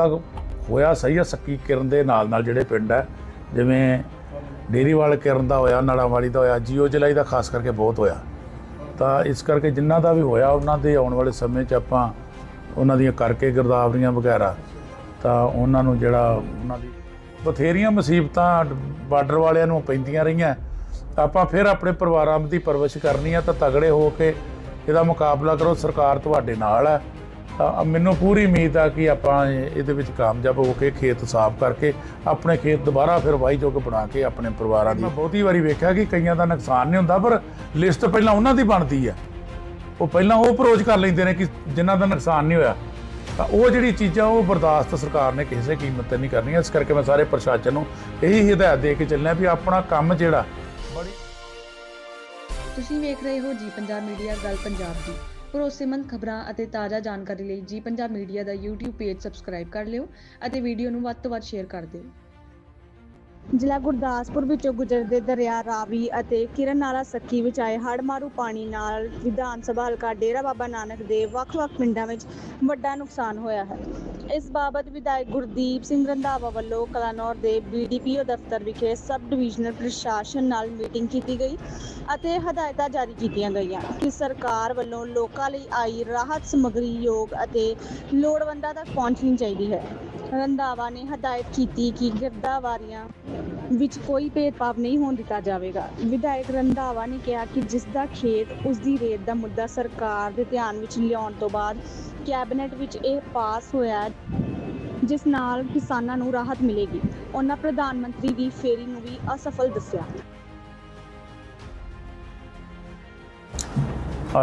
ਹੋਇਆ ਸਹੀ ਹੈ ਸੱਕੀ ਕਿਰਨ ਦੇ ਨਾਲ ਨਾਲ ਜਿਹੜੇ ਪਿੰਡ ਹੈ ਜਿਵੇਂ ਡੇਰੀਵਾਲ ਕਿਰਨ ਦਾ ਹੋਇਆ ਨਾਲਾਂਵਾਲੀ ਦਾ ਹੋਇਆ, ਜੀਓ ਜਲਾਈ ਦਾ ਖਾਸ ਕਰਕੇ ਬਹੁਤ ਹੋਇਆ। ਤਾਂ ਇਸ ਕਰਕੇ ਜਿਨ੍ਹਾਂ ਦਾ ਵੀ ਹੋਇਆ, ਉਹਨਾਂ ਦੇ ਆਉਣ ਵਾਲੇ ਸਮੇਂ 'ਚ ਆਪਾਂ ਉਹਨਾਂ ਦੀਆਂ ਕਰਕੇ ਗਿਰਦਾਵਰੀਆਂ ਵਗੈਰਾ, ਤਾਂ ਉਹਨਾਂ ਨੂੰ ਜਿਹੜਾ ਉਹਨਾਂ ਦੀ ਬਥੇਰੀਆਂ ਮੁਸੀਬਤਾਂ ਬਾਰਡਰ ਵਾਲਿਆਂ ਨੂੰ ਪੈਂਦੀਆਂ ਰਹੀਆਂ। ਆਪਾਂ ਫਿਰ ਆਪਣੇ ਪਰਿਵਾਰਾਂ ਦੀ ਪਰਵਰਿਸ਼ ਕਰਨੀ ਆ, ਤਾਂ ਤਗੜੇ ਹੋ ਕੇ ਇਹਦਾ ਮੁਕਾਬਲਾ ਕਰੋ, ਸਰਕਾਰ ਤੁਹਾਡੇ ਨਾਲ ਹੈ ਤਾਂ ਮੈਨੂੰ ਪੂਰੀ ਉਮੀਦ ਆ ਕਿ ਆਪਾਂ ਇਹ- ਇਹਦੇ ਵਿੱਚ ਕਾਮਯਾਬ ਹੋ ਕੇ ਖੇਤ ਸਾਫ਼ ਕਰਕੇ ਆਪਣੇ ਖੇਤ ਦੁਬਾਰਾ ਫਿਰ ਵਾਹੀ ਜੋਗ ਬਣਾ ਕੇ ਆਪਣੇ ਪਰਿਵਾਰਾਂ ਦੀ ਮੈਂ ਬਹੁਤੀ ਵਾਰੀ ਵੇਖਿਆ ਕਿ ਕਈਆਂ ਦਾ ਨੁਕਸਾਨ ਨਹੀਂ ਹੁੰਦਾ ਪਰ ਲਿਸਟ ਪਹਿਲਾਂ ਉਹਨਾਂ ਦੀ ਬਣਦੀ ਆ। ਉਹ ਪਹਿਲਾਂ ਉਹ ਅਪਰੋਚ ਕਰ ਲੈਂਦੇ ਨੇ ਕਿ ਜਿਨ੍ਹਾਂ ਦਾ ਨੁਕਸਾਨ ਨਹੀਂ ਹੋਇਆ। ਤਾਂ ਉਹ ਜਿਹੜੀ ਚੀਜ਼ਾਂ ਉਹ ਬਰਦਾਸ਼ਤ ਸਰਕਾਰ ਨੇ ਕਿਸੇ ਕੀਮਤ ਤੇ ਨਹੀਂ ਕਰਨੀਆਂ। ਇਸ ਕਰਕੇ ਮੈਂ ਸਾਰੇ ਪ੍ਰਸ਼ਾਸਨ ਨੂੰ ਇਹੀ ਹਦਾਇਤ ਦੇ ਕੇ ਚੱਲਣਾ ਵੀ ਆਪਣਾ ਕੰਮ ਜਿਹੜਾ ਤੁਸੀਂ ਵੇਖ ਰਹੇ ਹੋ ਜੀ ਪੰਜਾਬ ਮੀਡੀਆ ਗੱਲ ਪੰਜਾਬ ਦੀ। ਭਰੋਸੇਮੰਦ ਖਬਰਾਂ ਅਤੇ ਤਾਜ਼ਾ ਜਾਣਕਾਰੀ ਲਈ ਜੀ ਪੰਜਾਬ ਮੀਡੀਆ ਦਾ YouTube ਪੇਜ ਸਬਸਕ੍ਰਾਈਬ ਕਰ ਲਿਓ ਅਤੇ ਵੀਡੀਓ ਨੂੰ ਵੱਧ ਤੋਂ ਵੱਧ ਸ਼ੇਅਰ ਕਰ ਦਿਓ। ਜ਼ਿਲ੍ਹਾ ਗੁਰਦਾਸਪੁਰ ਵਿੱਚੋਂ ਗੁਜ਼ਰਦੇ ਦਰਿਆ ਰਾਵੀ ਅਤੇ ਕਿਰਨ ਨਾਲਾ ਸੱਕੀ ਵਿੱਚ ਆਏ ਹੜ੍ਹ ਮਾਰੂ ਪਾਣੀ ਨਾਲ ਵਿਧਾਨ ਸਭਾ ਹਲਕਾ ਡੇਰਾ ਬਾਬਾ ਨਾਨਕ ਦੇ ਵੱਖ-ਵੱਖ ਪਿੰਡਾਂ ਵਿੱਚ ਵੱਡਾ ਨੁਕਸਾਨ ਹੋਇਆ ਹੈ। ਇਸ ਬਾਬਤ ਵਿਧਾਇਕ ਗੁਰਦੀਪ ਸਿੰਘ ਰੰਧਾਵਾ ਵੱਲੋਂ ਕਲਾਨੌਰ ਦੇ ਬੀਡੀਪੀਓ ਦਫ਼ਤਰ ਵਿਖੇ ਸਬ ਡਿਵੀਜ਼ਨਲ ਪ੍ਰਸ਼ਾਸਨ ਨਾਲ ਮੀਟਿੰਗ ਕੀਤੀ ਗਈ ਅਤੇ ਹਦਾਇਤਾਂ ਜਾਰੀ ਕੀਤੀਆਂ ਗਈਆਂ ਕਿ ਸਰਕਾਰ ਵੱਲੋਂ ਲੋਕਾਂ ਲਈ ਆਈ ਰਾਹਤ ਸਮੱਗਰੀ, ਯੋਗ ਅਤੇ ਲੋੜਵੰਦਾਂ ਤੱਕ ਪਹੁੰਚਣੀ ਚਾਹੀਦੀ ਹੈ। ਰੰਧਾਵਾ ਨੇ ਹਦਾਇਤ ਕੀਤੀ ਕਿ ਗਿਰਦਾਵਾਰੀਆਂ ਵਿੱਚ ਕੋਈ ਭੇਦਭਾਵ ਨਹੀਂ ਹੋਣ ਦਿੱਤਾ ਜਾਵੇਗਾ। ਵਿਧਾਇਕ ਰੰਧਾਵਾ ਨੇ ਕਿਹਾ ਕਿ ਜਿਸ ਦਾ ਖੇਤ ਉਸ ਦੀ ਰੇਤ ਦਾ ਮੁੱਦਾ ਸਰਕਾਰ ਦੇ ਧਿਆਨ ਵਿੱਚ ਲਿਆਉਣ ਤੋਂ ਬਾਅਦ ਕੈਬਨਿਟ ਵਿੱਚ ਇਹ ਪਾਸ ਹੋਇਆ, ਜਿਸ ਨਾਲ ਕਿਸਾਨਾਂ ਨੂੰ ਰਾਹਤ ਮਿਲੇਗੀ। ਉਹਨਾਂ ਪ੍ਰਧਾਨ ਮੰਤਰੀ ਦੀ ਫੇਰੀ ਨੂੰ ਵੀ ਅਸਫਲ ਦੱਸਿਆ।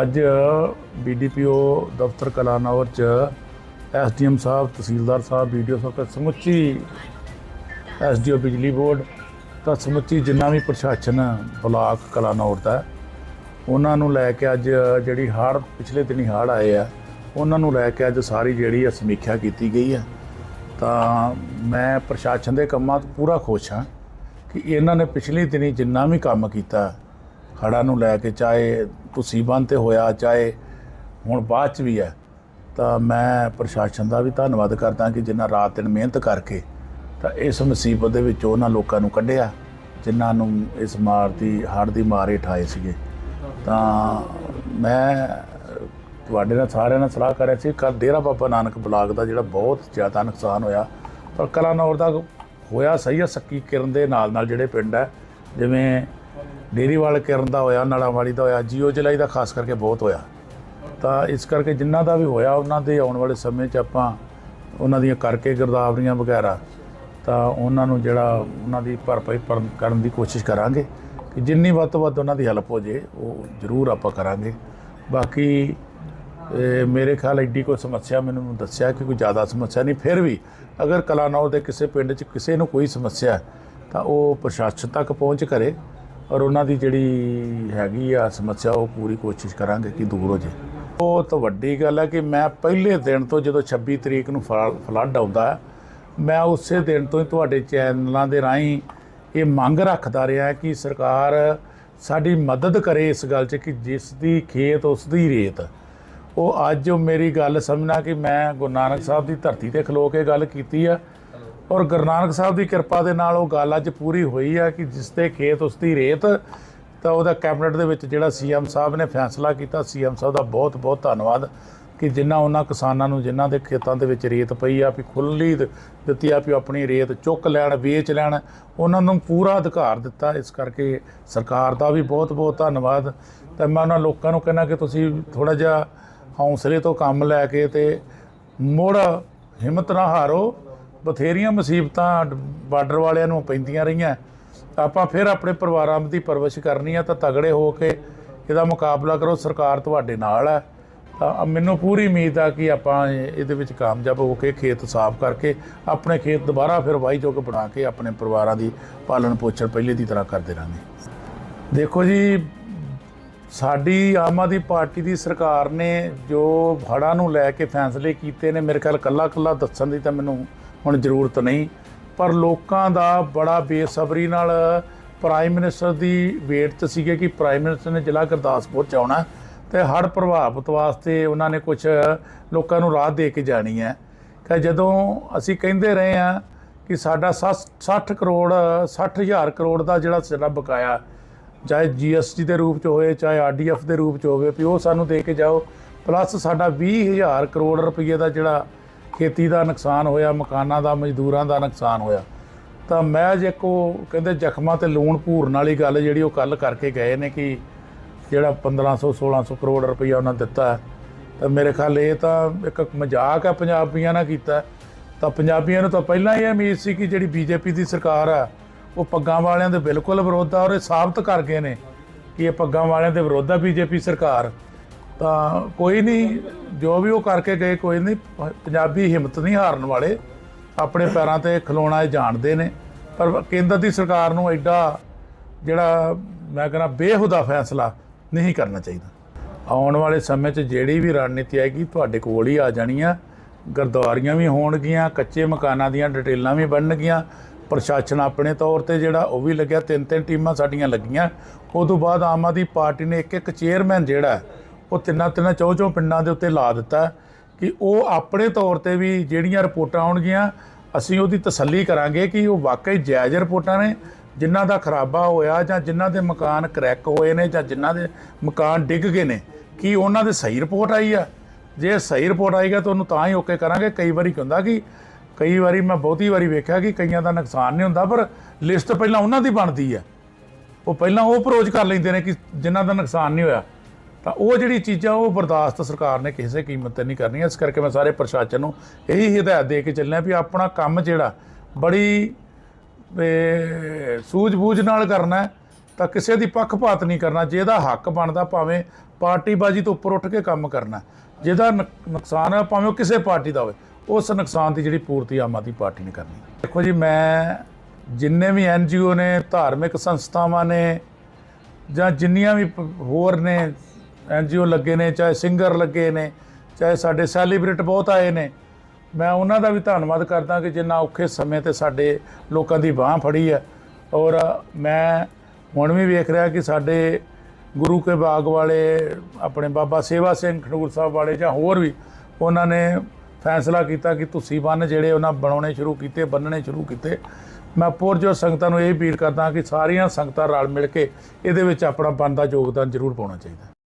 ਅੱਜ ਬੀਡੀਪੀਓ ਦਫ਼ਤਰ ਕਲਾਨੌਰ ਚ ਐਸਡੀਐਮ ਸਾਹਿਬ, ਤਹਿਸੀਲਦਾਰ ਸਾਹਿਬ ਵੀਡੀਓ ਸਾਹਿਬ ਸਮੁੱਚੀ ਐਸਡੀਓ ਬਿਜਲੀ ਬੋਰਡ ਤਾਂ ਸਮੁੱਚੀ ਜਿੰਨਾ ਵੀ ਪ੍ਰਸ਼ਾਸਨ ਬਲਾਕ ਕਲਾਨੌਰ ਦਾ, ਉਹਨਾਂ ਨੂੰ ਲੈ ਕੇ ਅੱਜ ਜਿਹੜੀ ਹੜ੍ਹ ਪਿਛਲੇ ਦਿਨੀ ਹੜ੍ਹ ਆਏ ਆ, ਉਹਨਾਂ ਨੂੰ ਲੈ ਕੇ ਅੱਜ ਸਾਰੀ ਜਿਹੜੀ ਆ ਸਮੀਖਿਆ ਕੀਤੀ ਗਈ ਹੈ ਤਾਂ ਮੈਂ ਪ੍ਰਸ਼ਾਸਨ ਦੇ ਕੰਮਾਂ ਤੋਂ ਪੂਰਾ ਖੁਸ਼ ਹਾਂ ਕਿ ਇਹਨਾਂ ਨੇ ਪਿਛਲੇ ਦਿਨੀ ਜਿੰਨਾ ਵੀ ਕੰਮ ਕੀਤਾ ਹੜ੍ਹਾਂ ਨੂੰ ਲੈ ਕੇ ਚਾਹੇ ਤੁਸੀਂ ਤੇ ਹੋਇਆ, ਚਾਹੇ ਹੁਣ ਬਾਅਦ ਚ ਵੀ ਹੈ ਤਾਂ ਮੈਂ ਪ੍ਰਸ਼ਾਸਨ ਦਾ ਵੀ ਧੰਨਵਾਦ ਕਰਦਾ ਕਿ ਜਿੰਨਾ ਰਾਤ ਦਿਨ ਮਿਹਨਤ ਕਰਕੇ ਤਾਂ ਇਸ ਮੁਸੀਬਤ ਦੇ ਵਿੱਚੋਂ ਉਹਨਾਂ ਲੋਕਾਂ ਨੂੰ ਕੱਢਿਆ, ਜਿਨ੍ਹਾਂ ਨੂੰ ਇਸ ਮਾਰ ਦੀ, ਹੜ੍ਹ ਦੀ ਮਾਰ ਹੇਠਾਏ ਸੀਗੇ। ਤਾਂ ਮੈਂ ਤੁਹਾਡੇ ਨਾਲ ਸਾਰਿਆਂ ਨਾਲ ਸਲਾਹ ਕਰ ਰਿਹਾ ਸੀ ਕੱਲ ਡੇਰਾ ਬਾਬਾ ਨਾਨਕ ਬਲਾਕ ਦਾ ਜਿਹੜਾ ਬਹੁਤ ਜ਼ਿਆਦਾ ਨੁਕਸਾਨ ਹੋਇਆ, ਪਰ ਕਲਾਨੌਰ ਦਾ ਹੋਇਆ ਸਹੀ ਆ, ਸੱਕੀ ਕਿਰਨ ਦੇ ਨਾਲ ਨਾਲ ਜਿਹੜੇ ਪਿੰਡ ਹੈ ਜਿਵੇਂ ਡੇਰੀਵਾਲ ਕਿਰਨ ਦਾ ਹੋਇਆ, ਨਾਲਾਂਵਾਲੀ ਦਾ ਹੋਇਆ, ਜੀਓ ਜਲਾਈ ਦਾ ਖਾਸ ਕਰਕੇ ਬਹੁਤ ਹੋਇਆ। ਤਾਂ ਇਸ ਕਰਕੇ ਜਿਨ੍ਹਾਂ ਦਾ ਵੀ ਹੋਇਆ, ਉਹਨਾਂ ਦੇ ਆਉਣ ਵਾਲੇ ਸਮੇਂ 'ਚ ਆਪਾਂ ਉਹਨਾਂ ਦੀਆਂ ਕਰਕੇ ਗਿਰਦਾਵਰੀਆਂ ਵਗੈਰਾ ਤਾਂ ਉਹਨਾਂ ਨੂੰ ਜਿਹੜਾ ਉਹਨਾਂ ਦੀ ਭਰਪਾਈ ਭਰਨ ਕਰਨ ਦੀ ਕੋਸ਼ਿਸ਼ ਕਰਾਂਗੇ ਕਿ ਜਿੰਨੀ ਵੱਧ ਤੋਂ ਵੱਧ ਉਹਨਾਂ ਦੀ ਹੈਲਪ ਹੋ ਜੇ ਉਹ ਜ਼ਰੂਰ ਆਪਾਂ ਕਰਾਂਗੇ। ਬਾਕੀ ਇਹ ਮੇਰੇ ਖਿਆਲ ਐਡੀ ਕੋਈ ਸਮੱਸਿਆ ਮੈਨੂੰ ਦੱਸਿਆ ਕਿ ਕੋਈ ਜ਼ਿਆਦਾ ਸਮੱਸਿਆ ਨਹੀਂ ਫਿਰ ਵੀ ਅਗਰ ਕਲਾਨੌਰ ਦੇ ਕਿਸੇ ਪਿੰਡ 'ਚ ਕਿਸੇ ਨੂੰ ਕੋਈ ਸਮੱਸਿਆ ਹੈ, ਤਾਂ ਉਹ ਪ੍ਰਸ਼ਾਸਨ ਤੱਕ ਪਹੁੰਚ ਕਰੇ ਔਰ ਉਹਨਾਂ ਦੀ ਜਿਹੜੀ ਹੈਗੀ ਆ ਸਮੱਸਿਆ ਉਹ ਪੂਰੀ ਕੋਸ਼ਿਸ਼ ਕਰਾਂਗੇ ਕਿ ਦੂਰ ਹੋ ਜੇ। ਬਹੁਤ ਵੱਡੀ ਗੱਲ ਹੈ ਕਿ ਮੈਂ ਪਹਿਲੇ ਦਿਨ ਤੋਂ ਜਦੋਂ 26 ਤਰੀਕ ਨੂੰ ਫਲੱਡ ਆਉਂਦਾ ਹੈ, ਮੈਂ ਉਸੇ ਦਿਨ ਤੋਂ ਹੀ ਤੁਹਾਡੇ ਚੈਨਲਾਂ ਦੇ ਰਾਹੀਂ ਇਹ ਮੰਗ ਰੱਖਦਾ ਰਿਹਾ ਕਿ ਸਰਕਾਰ ਸਾਡੀ ਮਦਦ ਕਰੇ ਇਸ ਗੱਲ 'ਚ ਕਿ ਜਿਸ ਦੀ ਖੇਤ, ਉਸ ਦੀ ਰੇਤ। ਉਹ ਅੱਜ ਮੇਰੀ ਗੱਲ ਸਮਝਣਾ ਕਿ ਮੈਂ ਗੁਰੂ ਨਾਨਕ ਸਾਹਿਬ ਦੀ ਧਰਤੀ ਤੇ ਖਲੋ ਕੇ ਗੱਲ ਕੀਤੀ ਆ। ਔਰ ਗੁਰੂ ਨਾਨਕ ਸਾਹਿਬ ਦੀ ਕਿਰਪਾ ਦੇ ਨਾਲ ਉਹ ਗੱਲ ਅੱਜ ਪੂਰੀ ਹੋਈ ਆ ਕਿ ਜਿਸ ਦੇ ਖੇਤ, ਉਸ ਦੀ ਰੇਤ, ਤਾਂ ਉਹਦਾ ਕੈਬਨਿਟ ਦੇ ਵਿੱਚ ਜਿਹੜਾ ਸੀਐਮ ਸਾਹਿਬ ਨੇ ਫੈਸਲਾ ਕੀਤਾ, ਸੀਐਮ ਸਾਹਿਬ ਦਾ ਬਹੁਤ ਬਹੁਤ ਧੰਨਵਾਦ। ਕਿ ਜਿਨ੍ਹਾਂ ਉਹਨਾਂ ਕਿਸਾਨਾਂ ਨੂੰ ਜਿਨ੍ਹਾਂ ਦੇ ਖੇਤਾਂ ਦੇ ਵਿੱਚ ਰੇਤ ਪਈ ਆ ਵੀ ਖੁੱਲੀ ਦਿੱਤੀ ਆ ਵੀ ਉਹ ਆਪਣੀ ਰੇਤ ਚੁੱਕ ਲੈਣ, ਵੇਚ ਲੈਣ, ਉਹਨਾਂ ਨੂੰ ਪੂਰਾ ਅਧਿਕਾਰ ਦਿੱਤਾ। ਇਸ ਕਰਕੇ ਸਰਕਾਰ ਦਾ ਵੀ ਬਹੁਤ ਬਹੁਤ ਧੰਨਵਾਦ। ਤੇ ਮੈਂ ਉਹਨਾਂ ਲੋਕਾਂ ਨੂੰ ਕਹਿੰਦਾ ਕਿ ਤੁਸੀਂ ਥੋੜਾ ਜਿਹਾ ਹੌਸਲੇ ਤੋਂ ਕੰਮ ਲੈ ਕੇ ਤੇ ਮੁੜ ਹਿੰਮਤ ਨਾ ਹਾਰੋ। ਬਥੇਰੀਆਂ ਮੁਸੀਬਤਾਂ ਬਾਰਡਰ ਵਾਲਿਆਂ ਨੂੰ ਪੈਂਦੀਆਂ ਰਹੀਆਂ। ਆਪਾਂ ਫਿਰ ਆਪਣੇ ਪਰਿਵਾਰਾਂ ਦੀ ਪਰਵਰਿਸ਼ ਕਰਨੀ ਆ ਤਾਂ ਤਗੜੇ ਹੋ ਕੇ ਇਹਦਾ ਮੁਕਾਬਲਾ ਕਰੋ। ਸਰਕਾਰ ਤੁਹਾਡੇ ਨਾਲ ਹੈ ਤਾਂ ਮੈਨੂੰ ਪੂਰੀ ਉਮੀਦ ਆ ਕਿ ਆਪਾਂ ਇਹਦੇ ਵਿੱਚ ਕਾਮਯਾਬ ਹੋ ਕੇ ਖੇਤ ਸਾਫ਼ ਕਰਕੇ ਆਪਣੇ ਖੇਤ ਦੁਬਾਰਾ ਫਿਰ ਵਾਹੀ ਜੋਗ ਬਣਾ ਕੇ ਆਪਣੇ ਪਰਿਵਾਰਾਂ ਦੀ ਪਾਲਣ ਪੋਸ਼ਣ ਪਹਿਲੇ ਦੀ ਤਰ੍ਹਾਂ ਕਰਦੇ ਰਹਾਂਗੇ। ਦੇਖੋ ਜੀ, ਸਾਡੀ ਆਮ ਆਦਮੀ ਪਾਰਟੀ ਦੀ ਸਰਕਾਰ ਨੇ ਜੋ ਹੜ੍ਹਾਂ ਨੂੰ ਲੈ ਕੇ ਫੈਸਲੇ ਕੀਤੇ ਨੇ, ਮੇਰੇ ਖਿਆਲ ਕੱਲਾ ਕੱਲਾ ਦੱਸਣ ਦੀ ਤਾਂ ਮੈਨੂੰ ਹੁਣ ਜ਼ਰੂਰਤ ਨਹੀਂ, ਪਰ ਲੋਕਾਂ ਦਾ ਬੜਾ ਬੇਸਬਰੀ ਨਾਲ ਪ੍ਰਾਈਮ ਮਿਨਿਸਟਰ ਦੀ ਵੇਟ 'ਚ ਸੀਗੇ ਕਿ ਪ੍ਰਾਈਮ ਮਿਨਿਸਟਰ ਨੇ ਜ਼ਿਲ੍ਹਾ ਗੁਰਦਾਸਪੁਰ 'ਚ ਆਉਣਾ ਤੇ ਹੜ੍ਹ ਪ੍ਰਭਾਵਿਤ ਵਾਸਤੇ ਉਹਨਾਂ ਨੇ ਕੁਝ ਲੋਕਾਂ ਨੂੰ ਰਾਹ ਦੇ ਕੇ ਜਾਣੀ ਹੈ। ਕਿ ਜਦੋਂ ਅਸੀਂ ਕਹਿੰਦੇ ਰਹੇ ਆ ਕਿ ਸਾਡਾ 60 ਕਰੋੜ 60000 ਕਰੋੜ ਦਾ ਜਿਹੜਾ ਸਾਡਾ ਬਕਾਇਆ, ਚਾਹੇ ਜੀਐਸਟੀ ਦੇ ਰੂਪ ਚ ਹੋਵੇ, ਚਾਹੇ ਆਰਡੀਐਫ ਦੇ ਰੂਪ ਚ ਹੋਵੇ, ਵੀ ਉਹ ਸਾਨੂੰ ਦੇ ਕੇ ਜਾਓ, ਪਲੱਸ ਸਾਡਾ 20000 ਕਰੋੜ ਰੁਪਏ ਦਾ ਜਿਹੜਾ ਖੇਤੀ ਦਾ ਨੁਕਸਾਨ ਹੋਇਆ, ਮਕਾਨਾਂ ਦਾ, ਮਜ਼ਦੂਰਾਂ ਦਾ ਨੁਕਸਾਨ ਹੋਇਆ, ਤਾਂ ਮੈਂ ਜੇ ਕੋ ਕਹਿੰਦੇ ਜ਼ਖਮਾਂ ਤੇ ਲੂਣ ਭੂਰਨ ਵਾਲੀ ਗੱਲ ਜਿਹੜੀ ਉਹ ਕੱਲ ਕਰਕੇ ਗਏ ਨੇ ਕਿ ਜਿਹੜਾ 1500 1600 ਕਰੋੜ ਰੁਪਈਆ ਉਹਨਾਂ ਦਿੱਤਾ ਤਾਂ ਮੇਰੇ ਖਿਆਲ ਇਹ ਤਾਂ ਇੱਕ ਮਜ਼ਾਕ ਹੈ, ਪੰਜਾਬੀਆਂ ਨਾਲ ਕੀਤਾ ਤਾਂ ਪੰਜਾਬੀਆਂ ਨੂੰ ਤਾਂ ਪਹਿਲਾਂ ਹੀ ਉਮੀਦ ਸੀ ਕਿ ਜਿਹੜੀ ਬੀਜੇਪੀ ਦੀ ਸਰਕਾਰ ਆ ਉਹ ਪੱਗਾਂ ਵਾਲਿਆਂ ਦੇ ਬਿਲਕੁਲ ਵਿਰੋਧ ਆ ਔਰ ਇਹ ਸਾਬਤ ਕਰ ਗਏ ਨੇ ਕਿ ਇਹ ਪੱਗਾਂ ਵਾਲਿਆਂ ਦੇ ਵਿਰੋਧ ਆ ਬੀਜੇਪੀ ਸਰਕਾਰ। ਤਾਂ ਕੋਈ ਨਹੀਂ, ਜੋ ਵੀ ਉਹ ਕਰਕੇ ਗਏ, ਕੋਈ ਨਹੀਂ ਪੰਜਾਬੀ ਹਿੰਮਤ ਨਹੀਂ ਹਾਰਨ ਵਾਲੇ। ਆਪਣੇ ਪੈਰਾਂ ਤੇ ਖਲੋਣਾ ਇਹ ਜਾਣਦੇ ਨੇ। ਪਰ ਕੇਂਦਰ ਦੀ ਸਰਕਾਰ ਨੂੰ ਐਡਾ ਜਿਹੜਾ ਮੈਂ ਕਹਿੰਦਾ ਬੇਹੁਦਾ ਫੈਸਲਾ ਨਹੀਂ ਕਰਨਾ ਚਾਹੀਦਾ। ਆਉਣ ਵਾਲੇ ਸਮੇਂ 'ਚ ਜਿਹੜੀ ਵੀ ਰਣਨੀਤੀ ਆਏਗੀ ਤੁਹਾਡੇ ਕੋਲ ਹੀ ਆ ਜਾਣੀ ਆ ਗਰਦੁਆਰੀਆਂ ਵੀ ਹੋਣਗੀਆਂ, ਕੱਚੇ ਮਕਾਨਾਂ ਦੀਆਂ ਡਿਟੇਲਾਂ ਵੀ ਬਣਨਗੀਆਂ। ਪ੍ਰਸ਼ਾਸਨ ਆਪਣੇ ਤੌਰ ਤੇ ਜਿਹੜਾ ਉਹ ਵੀ ਲੱਗਿਆ ਤਿੰਨ ਤਿੰਨ ਟੀਮਾਂ ਸਾਡੀਆਂ ਲੱਗੀਆਂ। ਉਸ ਤੋਂ ਬਾਅਦ ਆਮ ਆਦਮੀ ਪਾਰਟੀ ਨੇ ਇੱਕ ਇੱਕ ਚੇਅਰਮੈਨ ਜਿਹੜਾ, ਉਹ ਤਿੰਨਾਂ ਤਿੰਨਾਂ ਚੌ ਚੌ ਪਿੰਡਾਂ ਦੇ ਉੱਤੇ ਲਾ ਦਿੱਤਾ ਕਿ ਉਹ ਆਪਣੇ ਤੌਰ ਤੇ ਵੀ ਜਿਹੜੀਆਂ ਰਿਪੋਰਟਾਂ ਆਉਣਗੀਆਂ, ਅਸੀਂ ਉਹਦੀ ਤਸੱਲੀ ਕਰਾਂਗੇ ਕਿ ਉਹ ਵਾਕਈ ਜਾਇਜ਼ ਰਿਪੋਰਟਾਂ ਨੇ। ਜਿਨ੍ਹਾਂ ਦਾ ਖਰਾਬਾ ਹੋਇਆ ਜਾਂ ਜਿਨ੍ਹਾਂ ਦੇ ਮਕਾਨ ਕਰੈਕ ਹੋਏ ਨੇ ਜਾਂ ਜਿਨ੍ਹਾਂ ਦੇ ਮਕਾਨ ਡਿੱਗ ਗਏ ਨੇ, ਕੀ ਉਹਨਾਂ ਦੇ ਸਹੀ ਰਿਪੋਰਟ ਆਈ ਆ? ਜੇ ਸਹੀ ਰਿਪੋਰਟ ਆਏਗਾ ਤਾਂ ਉਹਨੂੰ ਤਾਂ ਹੀ ਓਕੇ ਕਰਾਂਗੇ। ਕਈ ਵਾਰੀ ਕੀ ਹੁੰਦਾ ਕਿ, ਕਈ ਵਾਰੀ ਮੈਂ ਬਹੁਤੀ ਵਾਰੀ ਵੇਖਿਆ ਕਿ ਕਈਆਂ ਦਾ ਨੁਕਸਾਨ ਨਹੀਂ ਹੁੰਦਾ, ਪਰ ਲਿਸਟ ਪਹਿਲਾਂ ਉਹਨਾਂ ਦੀ ਬਣਦੀ ਆ। ਉਹ ਪਹਿਲਾਂ ਉਹ ਅਪਰੋਚ ਕਰ ਲੈਂਦੇ ਨੇ ਕਿ ਜਿਨ੍ਹਾਂ ਦਾ ਨੁਕਸਾਨ ਨਹੀਂ ਹੋਇਆ। ਤਾਂ ਉਹ ਜਿਹੜੀ ਚੀਜ਼ਾਂ ਉਹ ਬਰਦਾਸ਼ਤ ਸਰਕਾਰ ਨੇ ਕਿਸੇ ਕੀਮਤ ਤੇ ਨਹੀਂ ਕਰਨੀਆਂ। ਇਸ ਕਰਕੇ ਮੈਂ ਸਾਰੇ ਪ੍ਰਸ਼ਾਸਨ ਨੂੰ ਇਹੀ ਹਦਾਇਤ ਦੇ ਕੇ ਚੱਲਿਆ ਵੀ ਆਪਣਾ ਕੰਮ ਜਿਹੜਾ ਬੜੀ ਇਹ, ਸੂਝ-ਬੂਝ ਨਾਲ ਕਰਨਾ ਤਾਂ ਕਿਸੇ ਦੀ ਪੱਖਪਾਤ ਨਹੀਂ ਕਰਨਾ। ਜਿਹਦਾ ਹੱਕ ਬਣਦਾ ਭਾਵੇਂ ਪਾਰਟੀਬਾਜ਼ੀ ਤੋਂ ਉੱਪਰ ਉੱਠ ਕੇ ਕੰਮ ਕਰਨਾ ਜਿਹਦਾ ਨੁਕ- ਨੁਕਸਾਨ ਹੈ ਭਾਵੇਂ ਉਹ ਕਿਸੇ ਪਾਰਟੀ ਦਾ ਹੋਵੇ ਉਸ ਨੁਕਸਾਨ ਦੀ ਜਿਹੜੀ ਪੂਰਤੀ ਆਮ ਆਦਮੀ ਪਾਰਟੀ ਨੇ ਕਰਨੀ ਦੇਖੋ ਜੀ ਮੈਂ ਜਿੰਨੇ ਵੀ ਐਨਜੀਓ ਨੇ ਧਾਰਮਿਕ ਸੰਸਥਾਵਾਂ ਨੇ ਜਾਂ ਜਿੰਨੀਆਂ ਵੀ ਹੋਰ ਨੇ ਐਨਜੀਓ ਲੱਗੇ ਨੇ ਚਾਹੇ ਸਿੰਗਰ ਲੱਗੇ ਨੇ ਚਾਹੇ ਸਾਡੇ ਸੈਲੀਬ੍ਰਿਟ ਬਹੁਤ ਆਏ ਨੇ ਮੈਂ ਉਹਨਾਂ ਦਾ ਵੀ ਧੰਨਵਾਦ ਕਰਦਾ ਕਿ ਜਿੰਨਾ ਔਖੇ ਸਮੇਂ ਤੇ ਸਾਡੇ ਲੋਕਾਂ ਦੀ ਬਾਹ ਫੜੀ ਹੈ। ਔਰ ਮੈਂ ਹੁਣ ਵੀ ਵੇਖ ਰਿਹਾ ਕਿ ਸਾਡੇ ਗੁਰੂ ਕੇ ਬਾਗ ਵਾਲੇ, ਆਪਣੇ ਬਾਬਾ ਸੇਵਾ ਸਿੰਘ ਖਡੂਰ ਸਾਹਿਬ ਵਾਲੇ ਜਾਂ ਹੋਰ ਵੀ ਉਹਨਾਂ ਨੇ ਫੈਸਲਾ ਕੀਤਾ ਕਿ ਤੁਸੀਂ ਬੰਨ ਜਿਹੜੇ ਉਹਨਾਂ ਬਣਾਉਣੇ ਸ਼ੁਰੂ ਕੀਤੇ, ਬੰਨਣੇ ਸ਼ੁਰੂ ਕੀਤੇ। ਮੈਂ ਪੁਰਜੋ ਸੰਗਤਾਂ ਨੂੰ ਇਹ ਅਪੀਲ ਕਰਦਾ ਕਿ ਸਾਰੀਆਂ ਸੰਗਤਾਂ ਰਲ ਮਿਲ ਕੇ ਇਹਦੇ ਵਿੱਚ ਆਪਣਾ ਬਣਦਾ ਯੋਗਦਾਨ ਜ਼ਰੂਰ ਪਾਉਣਾ ਚਾਹੀਦਾ।